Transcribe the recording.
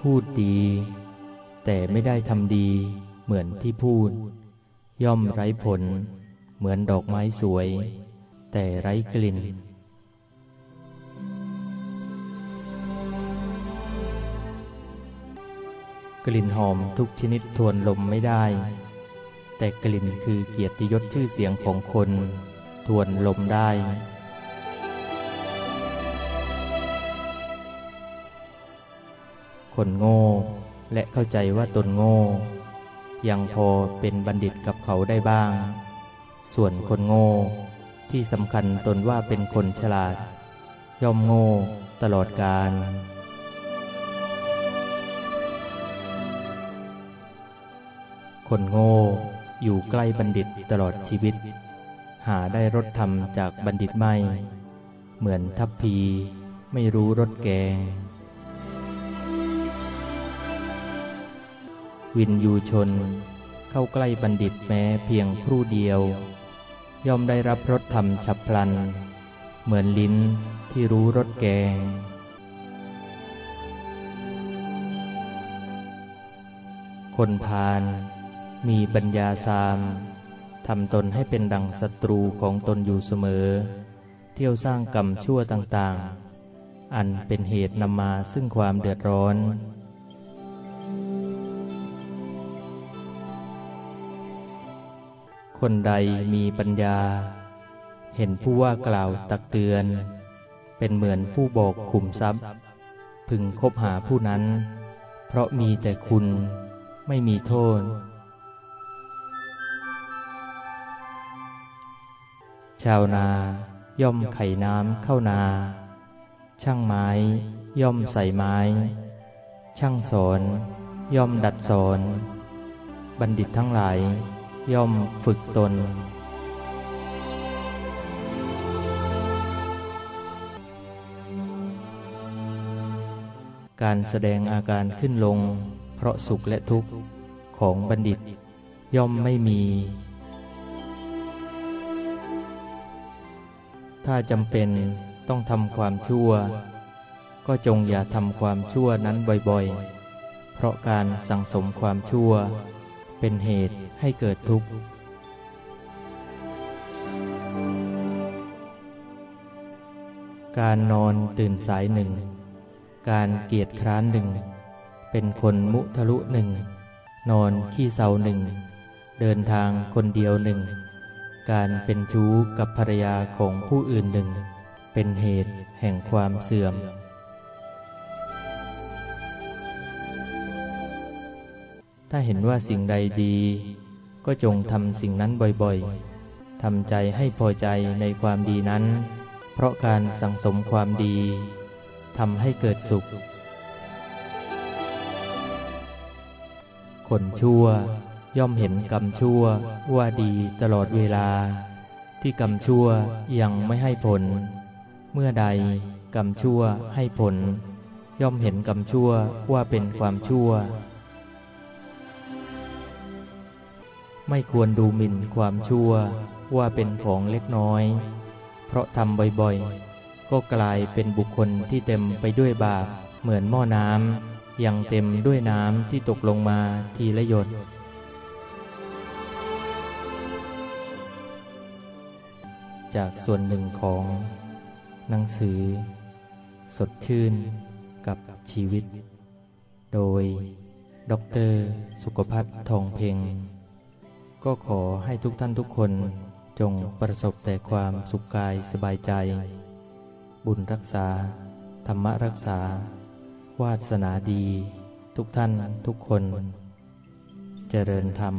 พูดดี แต่ไม่ได้ทำดีเหมือนที่พูด ย่อมไร้ผล เหมือนดอกไม้สวย แต่ไร้กลิ่นกลิ่นหอมทุกชนิดทวนลมไม่ได้ แต่กลิ่นคือเกียรติยศชื่อเสียงของคน ทวนลมได้ คนโง่ และเข้าใจว่าตนโง่ ยังพอเป็นบัณฑิตกับเขาได้บ้าง ส่วนคนโง่ ที่สำคัญตนว่าเป็นคนฉลาด ย่อมโง่ตลอดกาลคนโง่อยู่ใกล้บัณฑิตตลอดชีวิต หาได้รสธรรมจากบัณฑิตไม่ เหมือนทัพพีไม่รู้รสแกง วินยูชน เข้าใกล้บัณฑิตแม้เพียงครู่เดียว ย่อมได้รับรสธรรมฉับพลัน เหมือนลิ้นที่รู้รสแกง คนพาลมีปัญญาสามทำตนให้เป็นดังศัตรูของตนอยู่เสมอ เที่ยวสร้างกรรมชั่วต่างๆ อันเป็นเหตุนำมาซึ่งความเดือดร้อน คนใดมีปัญญา เห็นผู้ว่ากล่าวตักเตือน เป็นเหมือนผู้บอกขุมทรัพย์ พึงคบหาผู้นั้น เพราะมีแต่คุณไม่มีโทษ ชาวนาย่อมไขน้ำเข้านา ช่างไม้ย่อมใส่ไม้ ช่างสอนย่อมดัดสอน บัณฑิตทั้งหลาย ย่อมฝึกตน การแสดงอาการขึ้นลง เพราะสุขและทุกข์ของบัณฑิต ย่อมไม่มี ถ้าจำเป็นต้องทำความชั่ว ก็จงอย่าทำความชั่วนั้นบ่อยๆ เพราะการสั่งสมความชั่ว เป็นเหตุให้เกิดทุกข์ การนอนตื่นสายหนึ่ง การเกียจคร้านหนึ่ง เป็นคนมุทะลุหนึ่ง นอนขี้เศร้าหนึ่ง เดินทางคนเดียวหนึ่ง การเป็นชู้กับภรรยาของผู้อื่นหนึ่ง เป็นเหตุแห่งความเสื่อม ถ้าเห็นว่าสิ่งใดดี ก็จงทำสิ่งนั้นบ่อยๆทำใจให้พอใจในความดีนั้น เพราะการสั่งสมความดีทำให้เกิดสุข คนชั่วย่อมเห็นกรรมชั่วว่าดีตลอดเวลา ที่กรรมชั่วยังไม่ให้ผล เมื่อใดกรรมชั่วให้ผล ย่อมเห็นกรรมชั่วว่าเป็นความชั่ว ไม่ควรดูหมิ่นความชั่วว่าเป็นของเล็กน้อย เพราะทำบ่อยๆ ก็กลายเป็นบุคคลที่เต็มไปด้วยบาปเหมือนหม้อน้ำยังเต็มด้วยน้ำที่ตกลงมาทีละหยด จากส่วนหนึ่งของหนังสือ สดชื่นกับชีวิต โดย ดร สุขภัทรทองเพ็ง ก็ขอให้ทุกท่านทุกคนจงประสบแต่ความสุขกายสบายใจ บุญรักษา ธรรมรักษา วาสนาดี ทุกท่านทุกคน เจริญธรรม